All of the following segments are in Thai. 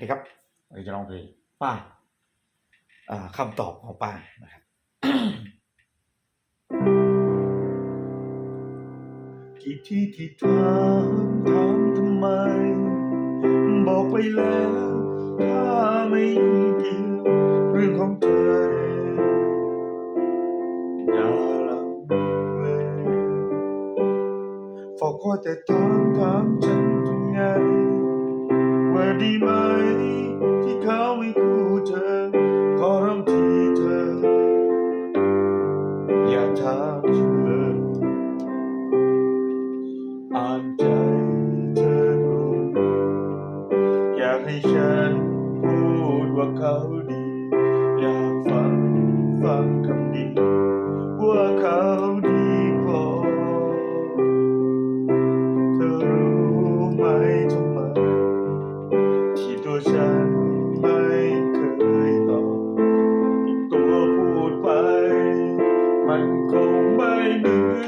นี่ครับเราจะลองเพลงป้าอ่าคำตอบของป้านะครับกี่ที่ที่ถามถามทำไม บอกไปแล้วถ้าไม่เกี่ยวเรื่องของเธออย่าลังเลฝากคอยแต่ถามถามฉัน ทำไงว่าดีไหม ที่เขาไม่คู่เธอ ขอร้องทีเธอ อย่าถามฉันเลยอ่านใจเธอรู้อยากให้ฉันพูดว่าเขาดี อยากฟังฟังคำ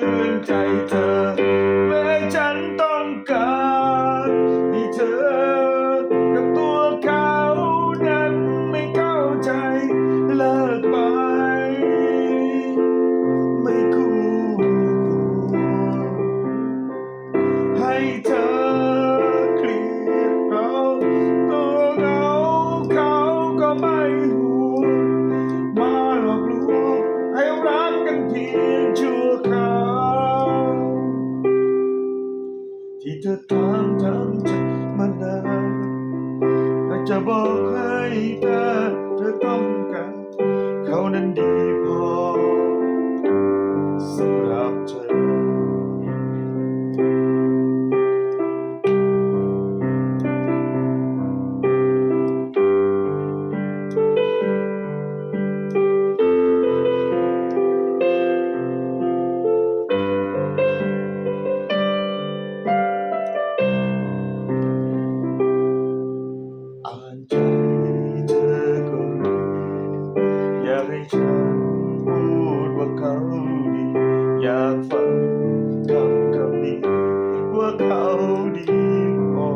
เหมือนใจเธอแม้ฉันต้องการให้เธอ กับตัวเขานั้นไม่เข้าใจเลิกไป ไม่คู่ให้เธอเกลียดเราตัวเราเขาก็ไม่ เธอถามถามฉันมานานอาจจะบอกให้เธอเธอต้องการเขานั้นดี เขาดีพอ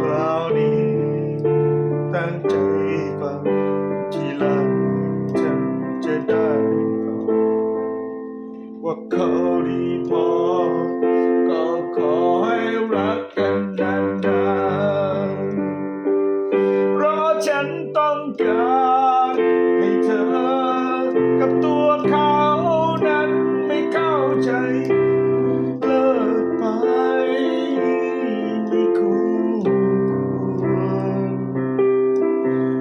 คราวนี้ตั้งใจฟังทีหลังฉันจะได้ตอบว่าเขาดีพอ ก็ขอให้รักกันนานๆเพราะฉันต้องการให้เธอ กับตัวเขานั้นไม่เข้าใจ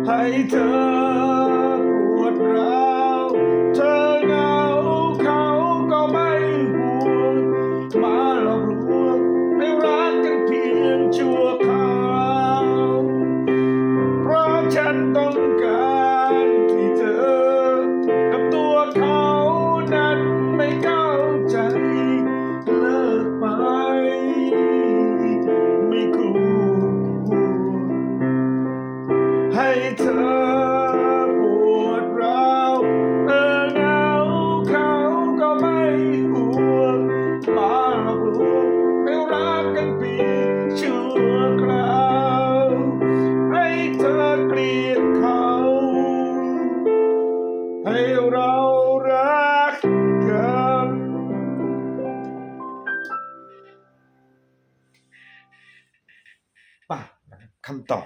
ให้เธอปวดร้าวเธอเหงาเขาก็ไม่ห่วงมาหลอกลวงไม่รักกันเพียงชั่วคราวเพราะฉันต้อง เธอปวดร้าวเธอเหงาเขาก็ไม่ห่วงมาหลอกลวงให้รักกันเพีชั่วคราวให้เธอเกลียดเขา ให้เรารักกันป่ะคำตอบ